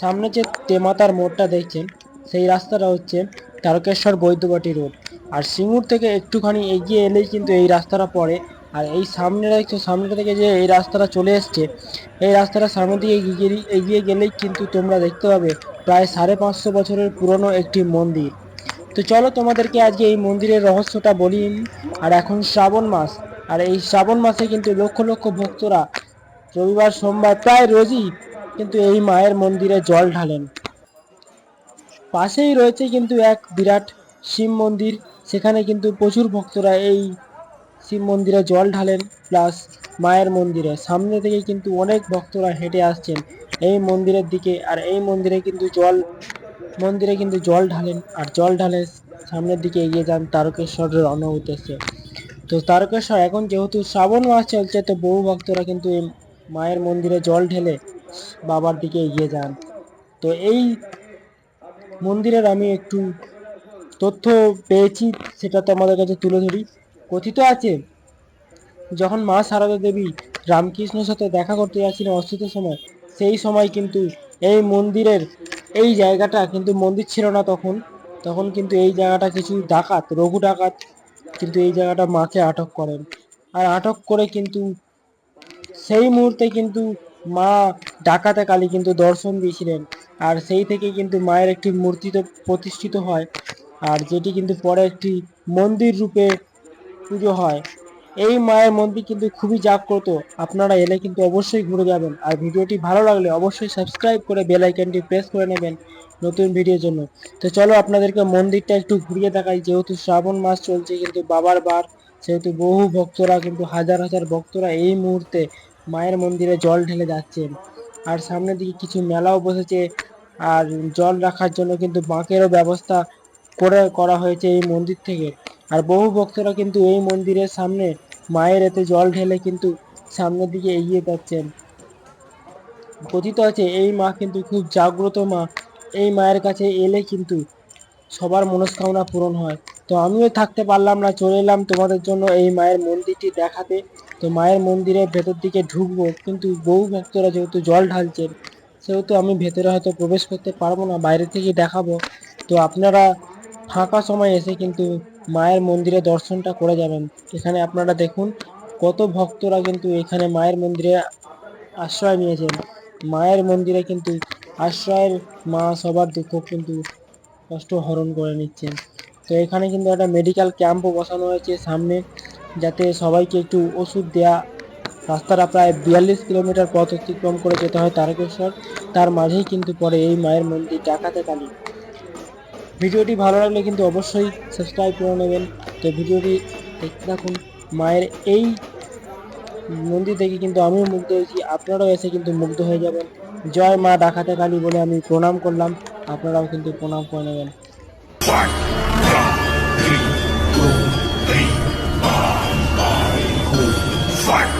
সামনে যে তেমাতার মোড়টা দেখছেন, সেই রাস্তাটা হচ্ছে তারকেশ্বর বৈদ্যবাটি রোড। আর সিঙ্গুর থেকে একটুখানি এগিয়ে এলেই কিন্তু এই রাস্তাটা পড়ে। আর এই সামনে দেখছ, সামনে থেকে যে এই রাস্তাটা চলে এসছে, এই রাস্তাটা সামনে দিকে এগিয়ে এগিয়ে গেলেই কিন্তু তোমরা দেখতে পাবে প্রায় সাড়ে পাঁচশো বছরের পুরনো একটি মন্দির। তো চলো তোমাদেরকে আজকে এই মন্দিরের রহস্যটা বলি। আর এখন শ্রাবণ মাস, আর এই শ্রাবণ মাসে কিন্তু লক্ষ লক্ষ ভক্তরা রবিবার, সোমবার প্রায় রোজই কিন্তু এই মায়ের মন্দিরে জল ঢালেন। পাশেই রয়েছে কিন্তু এক বিরাট শিব মন্দির, সেখানে কিন্তু প্রচুর ভক্তরা এই শিব মন্দিরে জল ঢালেন, প্লাস মায়ের মন্দিরে। সামনে থেকে কিন্তু অনেক ভক্তরা হেঁটে আসছেন এই মন্দিরের দিকে, আর এই মন্দিরে কিন্তু জল, মন্দিরে কিন্তু জল ঢালেন, আর জল ঢালে সামনের দিকে এগিয়ে যান তারকেশ্বরের অন্য উদ্দেশ্যে তো তারকেশ্বর, এখন যেহেতু শ্রাবণ মাস চলছে, তো বহু ভক্তরা কিন্তু এই মায়ের মন্দিরে জল ঢেলে বাবার দিকে এগিয়ে যান। তো এই মন্দিরের আমি একটু তথ্য পেয়েছি, সেটা তো আমাদের কাছে তুলে ধরি। কথিত আছে, যখন মা সারদা দেবী রামকৃষ্ণের সাথে দেখা করতে যাচ্ছিলেন অস্তিত্বের সময়, সেই সময় কিন্তু এই মন্দিরের, এই জায়গাটা কিন্তু মন্দির ছিল না তখন। তখন কিন্তু এই জায়গাটা কিছু ডাকাত, রঘু ডাকাত কিন্তু এই জায়গাটা মাকে আটক করেন। আর আটক করে কিন্তু সেই মুহূর্তে কিন্তু মা ডাকাতে কালী কিন্তু দর্শন দিয়েছিলেন। আর সেই থেকে কিন্তু মায়ের একটি মূর্তি প্রতিষ্ঠিত হয়। আর যেটি কিন্তু পরে একটি মন্দির রূপে পুজো হয়। এই মায়ের মন্দির কিন্তু খুবই জাগ্রত। আপনারা এলে কিন্তু অবশ্যই ঘুরে যাবেন। আর ভিডিওটি ভালো লাগলে অবশ্যই সাবস্ক্রাইব করে বেল আইকনটি প্রেস করে নেবেন নতুন ভিডিওর জন্য। তো চলো আপনাদেরকে মন্দিরটা একটু ঘুরিয়ে দেখাই। যেহেতু শ্রাবণ মাস চলছে, কিন্তু বাবার বার, সেহেতু বহু ভক্তরা, কিন্তু হাজার হাজার ভক্তরা এই মুহূর্তে মায়ের মন্দিরে জল ঢেলে যাচ্ছেন আর সামনের দিকে কিছু মেলাও বসেছে। আর জল রাখার জন্য কিন্তু বাঁকেরও ব্যবস্থা করে করা হয়েছে এই মন্দির থেকে। আর বহু ভক্তরা কিন্তু এই মন্দিরের সামনে মায়ের এতে জল ঢেলে কিন্তু সামনের দিকে এগিয়ে যাচ্ছেন। কথিত আছে, এই মা কিন্তু খুব জাগ্রত মা। এই মায়ের কাছে এলে কিন্তু সবার মনস্কামনা পূরণ হয়। তো আমিও থাকতে পারলাম না, চলে এলাম তোমাদের জন্য এই মায়ের মন্দিরটি দেখাতে। তো মায়ের মন্দিরের ভেতর দিকে ঢুকবো, কিন্তু বহু ভক্তরা যেহেতু জল ঢালছেন সেহেতু আমি ভেতরে হয়তো প্রবেশ করতে পারব না, বাইরে থেকে দেখাবো। তো আপনারা ফাঁকা সময় এসে কিন্তু মায়ের মন্দিরে দর্শনটা করে যাবেন। এখানে আপনারা দেখুন কত ভক্তরা কিন্তু এখানে মায়ের মন্দিরে আশ্রয় নিয়েছেন। মায়ের মন্দিরে কিন্তু আশ্রয়ের মা সবার দুঃখ কিন্তু কষ্ট হরণ করে নিচ্ছেন। তো এখানে কিন্তু একটা মেডিকেল ক্যাম্পও বসানো হয়েছে সামনে। যাতে সবাইকে একটু ওষুধ দেয়া রাস্তাটা প্রায় বিয়াল্লিশ কিলোমিটার পথ অতিক্রম করে যেতে হয় তারকেশ্বর। তার মাঝেই কিন্তু পরে এই মায়ের মন্দির ডাকাতে কালী। ভিডিওটি ভালো লাগলে কিন্তু অবশ্যই সাবস্ক্রাইব করে নেবেন। তো ভিডিওটি দেখতে থাকুন, মায়ের এই মন্দির থেকে কিন্তু আমিও মুগ্ধ হয়েছি। আপনারাও এসে কিন্তু মুগ্ধ হয়ে যাবেন। জয় মা ডাকাতে কালী বলে আমি প্রণাম করলাম। আপনারাও কিন্তু প্রণাম করে নেবেন। fight!